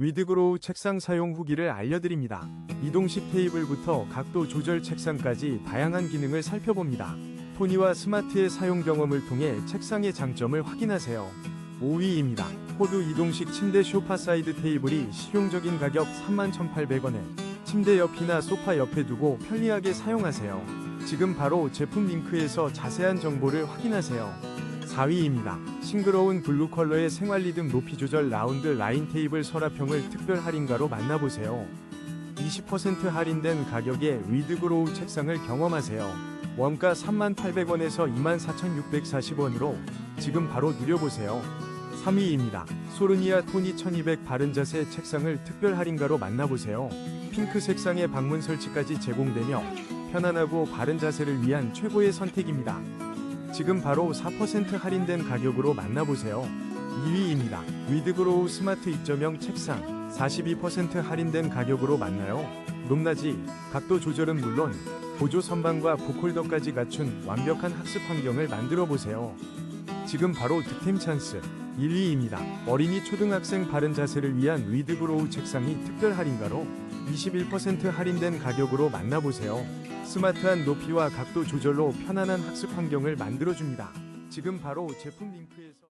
위드그로우 책상 사용 후기를 알려드립니다. 이동식 테이블부터 각도 조절 책상까지 다양한 기능을 살펴봅니다. 토니와 스마트의 사용 경험을 통해 책상의 장점을 확인하세요. 5위입니다. 호두 이동식 침대 쇼파 사이드 테이블이 실용적인 가격 31,800원에 침대 옆이나 소파 옆에 두고 편리하게 사용하세요. 지금 바로 제품 링크에서 자세한 정보를 확인하세요. 4위입니다. 싱그러운 블루 컬러의 생활 리듬 높이 조절 라운드 라인 테이블 서랍형을 특별 할인가로 만나보세요. 20% 할인된 가격에 위드그로우 책상을 경험하세요. 원가 38,800원에서 24,640원으로 지금 바로 누려보세요. 3위입니다. 소르니아 토니 1200 바른 자세 책상을 특별 할인가로 만나보세요. 핑크 색상의 방문 설치까지 제공되며 편안하고 바른 자세를 위한 최고의 선택입니다. 지금 바로 4% 할인된 가격으로 만나보세요. 2위입니다. 위드그로우 스마트 2.0 책상 42% 할인된 가격으로 만나요. 높낮이, 각도 조절은 물론 보조 선반과 북홀더까지 갖춘 완벽한 학습 환경을 만들어 보세요. 지금 바로 득템 찬스 1위입니다. 어린이 초등학생 바른 자세를 위한 위드그로우 책상이 특별 할인가로 21% 할인된 가격으로 만나보세요. 스마트한 높이와 각도 조절로 편안한 학습 환경을 만들어줍니다. 지금 바로 제품 링크에서